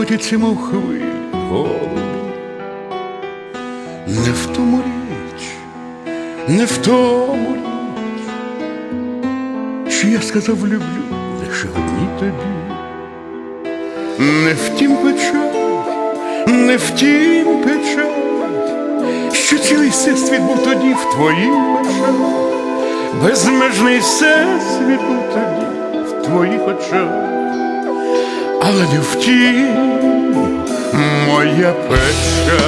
котяться, мов хвилі, голубі. Не в тому річ, не в тому річ, що я сказав люблю лише одній тобі. Не втім печаль, не втім печаль, що цілий всесвіт був тоді в твоїх очах, безмежний всесвіт був тоді в твоїх очах, але не втім моя печаль.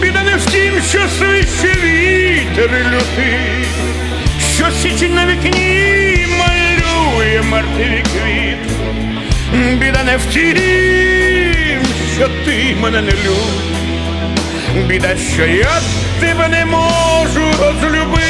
Біда не в тім, що свище вітер лютий, що січень на вікні малює мертві квіти. Біда не в тім, що ти мене не любиш. Біда, що я тебе не можу розлюбити.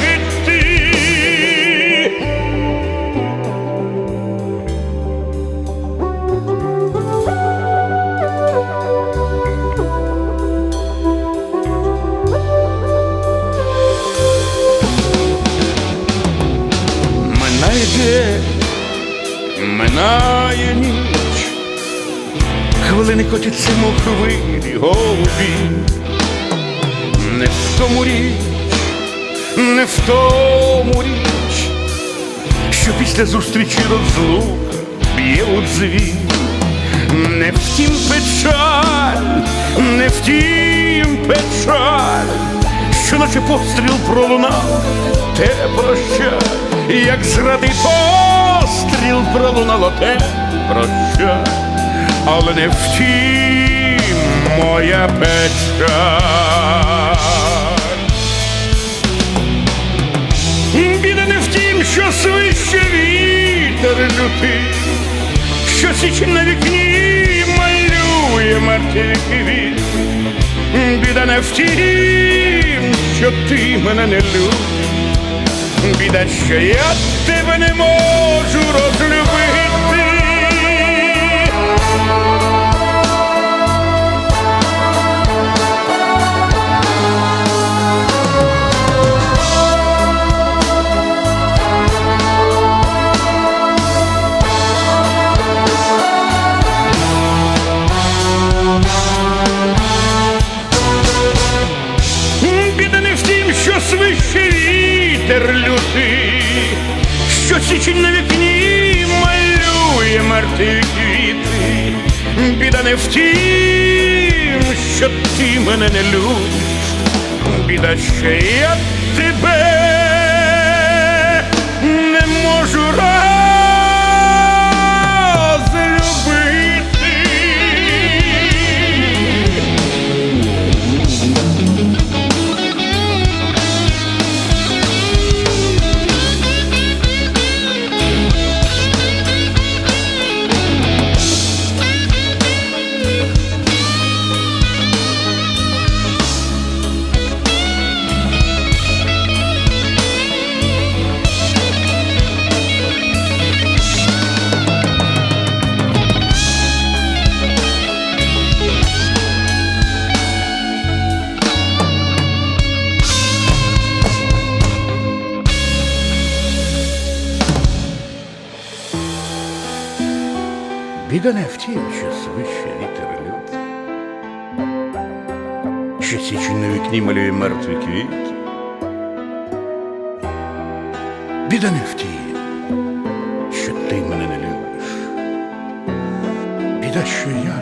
Минає ніч, хвилини котяться, мов хвилі, голубі. Не в тому річ, не в тому річ, що після зустрічі розлука б'є у дзвін. Не втім печаль, не втім печаль, що наче постріл пролунав, те прощай, як зради постріл пролунало те прощай, але не втім моя печаль. Біда не в тім, що свище вітер лютий, що січень на вікні малює мертві квіти. Біда не в тім, що ти мене не любиш. Біда, що я тебе не можу розлюбити. Біда вітер лютий, що січень на вікні малює мертві квіти. Біда не в тім, що ти мене не любиш. Біда, ще я Біда не в тім, що свище вітер лют, що січень на вікні малює мертві квіт. Біда не в тім, що ти мене не любиш. Біда, що я